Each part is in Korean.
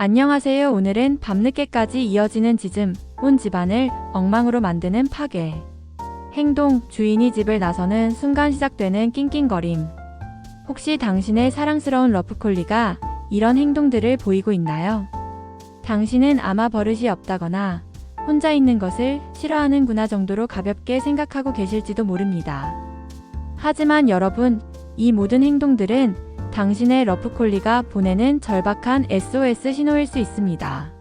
안녕하세요. 오늘은 밤늦게까지 이어지는 짖음, 온 집안을 엉망으로 만드는 파괴. 행동, 주인이 집을 나서는 순간 시작되는 낑낑거림. 혹시 당신의 사랑스러운 러프콜리가 이런 행동들을 보이고 있나요? 당신은 아마 버릇이 없다거나 혼자 있는 것을 싫어하는구나 정도로 가볍게 생각하고 계실지도 모릅니다. 하지만 여러분, 이 모든 행동들은 당신의 러프콜리가 보내는 절박한 SOS 신호일 수 있습니다.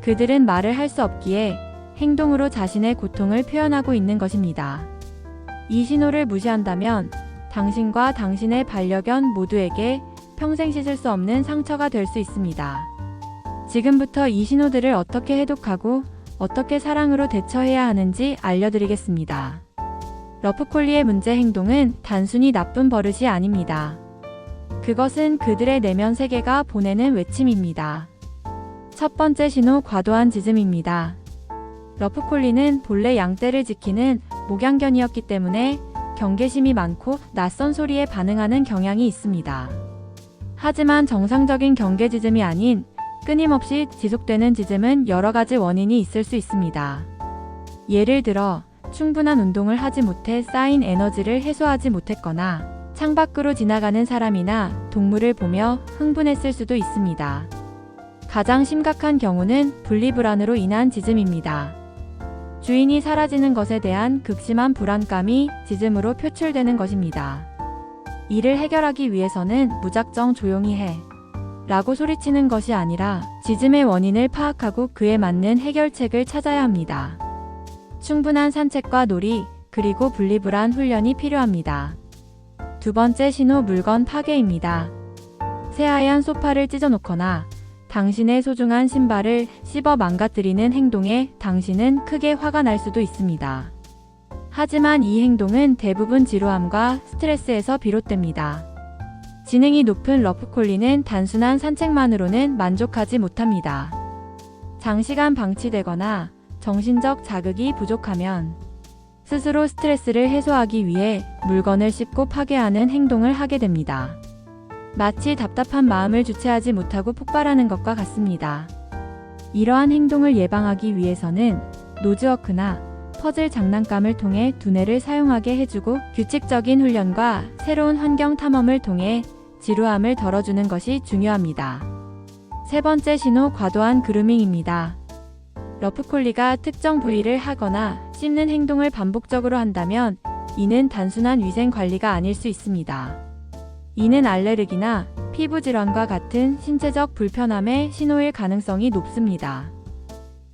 그들은 말을 할 수 없기에 행동으로 자신의 고통을 표현하고 있는 것입니다. 이 신호를 무시한다면 당신과 당신의 반려견 모두에게 평생 씻을 수 없는 상처가 될 수 있습니다. 지금부터 이 신호들을 어떻게 해독하고 어떻게 사랑으로 대처해야 하는지 알려드리겠습니다. 러프콜리의 문제 행동은 단순히 나쁜 버릇이 아닙니다. 그것은 그들의 내면 세계가 보내는 외침입니다. 첫 번째 신호 과도한 짖음입니다. 러프콜리는 본래 양떼를 지키는 목양견이었기 때문에 경계심이 많고 낯선 소리에 반응하는 경향이 있습니다. 하지만 정상적인 경계 짖음이 아닌 끊임없이 지속되는 짖음은 여러 가지 원인이 있을 수 있습니다. 예를 들어 충분한 운동을 하지 못해 쌓인 에너지를 해소하지 못했거나 창밖으로 지나가는 사람이나 동물을 보며 흥분했을 수도 있습니다. 가장 심각한 경우는 분리불안으로 인한 짖음입니다. 주인이 사라지는 것에 대한 극심한 불안감이 짖음으로 표출되는 것입니다. 이를 해결하기 위해서는 무작정 조용히 해. 라고 소리치는 것이 아니라 짖음의 원인을 파악하고 그에 맞는 해결책을 찾아야 합니다. 충분한 산책과 놀이, 그리고 분리불안 훈련이 필요합니다. 두 번째 신호 물건 파괴입니다. 새하얀 소파를 찢어놓거나 당신의 소중한 신발을 씹어 망가뜨리는 행동에 당신은 크게 화가 날 수도 있습니다. 하지만 이 행동은 대부분 지루함과 스트레스에서 비롯됩니다. 지능이 높은 러프콜리는 단순한 산책만으로는 만족하지 못합니다. 장시간 방치되거나 정신적 자극이 부족하면 스스로 스트레스를 해소하기 위해 물건을 씹고 파괴하는 행동을 하게 됩니다. 마치 답답한 마음을 주체하지 못하고 폭발하는 것과 같습니다. 이러한 행동을 예방하기 위해서는 노즈워크나 퍼즐 장난감을 통해 두뇌를 사용하게 해주고 규칙적인 훈련과 새로운 환경 탐험을 통해 지루함을 덜어주는 것이 중요합니다. 세 번째 신호 과도한 그루밍입니다. 러프콜리가 특정 부위를 하거나 씹는 행동을 반복적으로 한다면 이는 단순한 위생 관리가 아닐 수 있습니다. 이는 알레르기나 피부 질환과 같은 신체적 불편함의 신호일 가능성이 높습니다.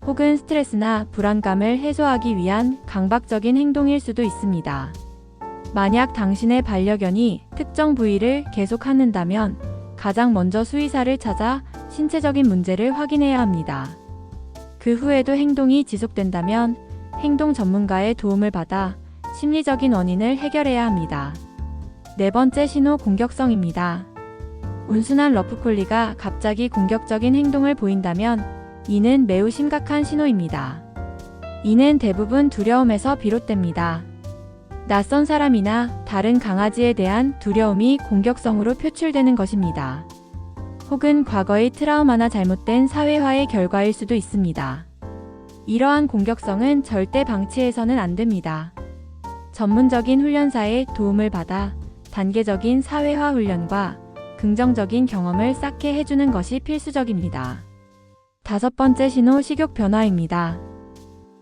혹은 스트레스나 불안감을 해소하기 위한 강박적인 행동일 수도 있습니다. 만약 당신의 반려견이 특정 부위를 계속 하는다면 가장 먼저 수의사를 찾아 신체적인 문제를 확인해야 합니다. 그 후에도 행동이 지속된다면 행동 전문가의 도움을 받아 심리적인 원인을 해결해야 합니다. 네 번째 신호 공격성입니다. 온순한 러프콜리가 갑자기 공격적인 행동을 보인다면 이는 매우 심각한 신호입니다. 이는 대부분 두려움에서 비롯됩니다. 낯선 사람이나 다른 강아지에 대한 두려움이 공격성으로 표출되는 것입니다. 혹은 과거의 트라우마나 잘못된 사회화의 결과일 수도 있습니다. 이러한 공격성은 절대 방치해서는 안 됩니다. 전문적인 훈련사의 도움을 받아 단계적인 사회화 훈련과 긍정적인 경험을 쌓게 해주는 것이 필수적입니다. 다섯 번째 신호 식욕 변화입니다.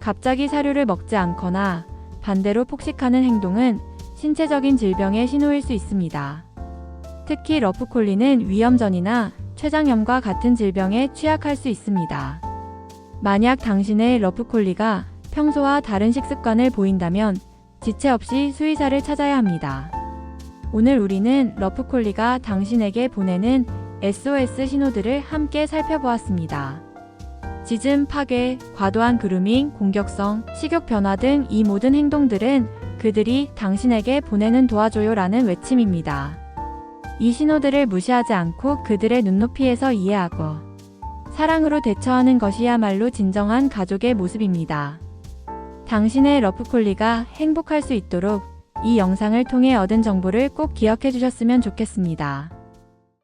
갑자기 사료를 먹지 않거나 반대로 폭식하는 행동은 신체적인 질병의 신호일 수 있습니다. 특히 러프콜리는 위염전이나 췌장염과 같은 질병에 취약할 수 있습니다. 만약 당신의 러프콜리가 평소와 다른 식습관을 보인다면 지체 없이 수의사를 찾아야 합니다. 오늘 우리는 러프콜리가 당신에게 보내는 SOS 신호들을 함께 살펴보았습니다. 짖음, 파괴, 과도한 그루밍, 공격성, 식욕 변화 등 이 모든 행동들은 그들이 당신에게 보내는 도와줘요라는 외침입니다. 이 신호들을 무시하지 않고 그들의 눈높이에서 이해하고 사랑으로 대처하는 것이야말로 진정한 가족의 모습입니다. 당신의 러프콜리가 행복할 수 있도록 이 영상을 통해 얻은 정보를 꼭 기억해 주셨으면 좋겠습니다.